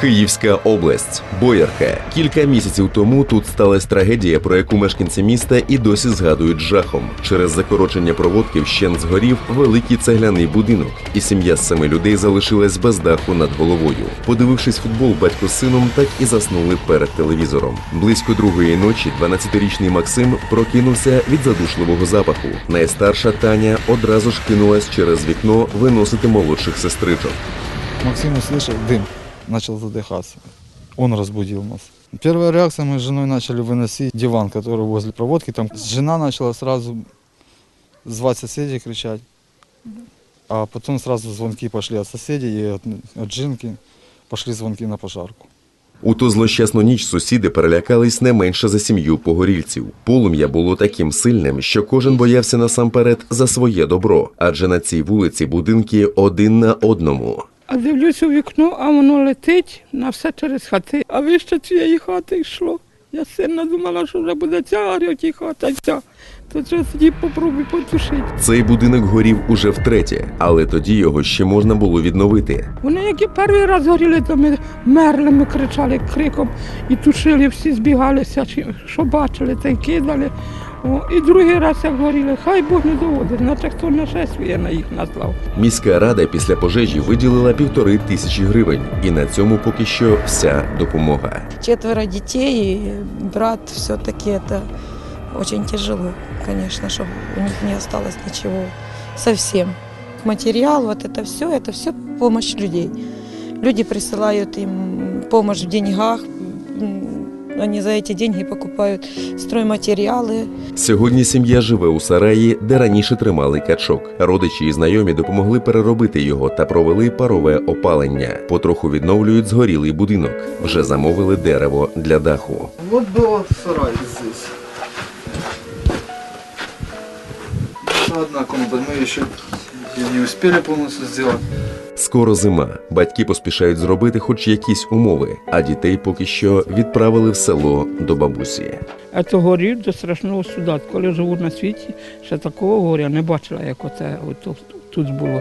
Київська область, Боярка. Кілька місяців тому тут сталася трагедія, про яку мешканці міста і досі згадують жахом. Через закорочення проводки вщент згорів великий цегляний будинок, і сім'я з семи людей залишилась без даху над головою. Подивившись футбол, батько з сином так і заснули перед телевізором. Близько другої ночі 12-річний Максим прокинувся від задушливого запаху. Найстарша Таня одразу ж кинулась через вікно виносити молодших сестричок. Максим услышал дым, начал задыхаться. Он разбудил нас. Первая реакция, мы с женой начали выносить диван, который возле проводки. Там жена начала сразу звать соседей, кричать. А потом сразу звонки пошли от соседей и от, от жинки. Пошли звонки на пожарку. У ту злощасну ніч сусіди перелякались не менше за сім'ю погорільців. Полум'я було таким сильним, що кожен боявся насамперед за своє добро, адже на цій вулиці будинки один на одному. А дивлюсь у вікно, а воно летить на все через хати. А вище цієї хати йшло. Я сильно думала, що вже буде ця горіти хата, ця. То вже тоді попробуй потушити. Цей будинок горів уже втретє, але тоді його ще можна було відновити. Вони як і перший раз горіли, то ми мерли, ми кричали криком і тушили, всі збігалися, що бачили, та й кидали. О, і другий раз як горіли, хай Бог не доводить, наче хто нашествує на їх наслав. Міська рада після пожежі виділила півтори тисячі гривень, і на цьому поки що вся допомога. четверо детей, и брат все-таки это очень тяжело, конечно, чтобы у них не осталось ничего совсем. Материал, вот это все, это все помощь людей. Люди присылают им помощь в деньгах, м, они за эти деньги покупают стройматериалы, Сьогодні сім'я живе у сараї, де раніше тримали качок. Родичі і знайомі допомогли переробити його та провели парове опалення. Потроху відновлюють згорілий будинок. Вже замовили дерево для даху. Вот был сарай здесь. Это одна комната, мы еще не успели полностью сделать. Скоро зима. Батьки поспішають зробити хоч якісь умови, а дітей поки що відправили в село до бабусі. А то горів до страшного суда. Коли живу на світі, ще такого горя не бачила, як оце от тут було.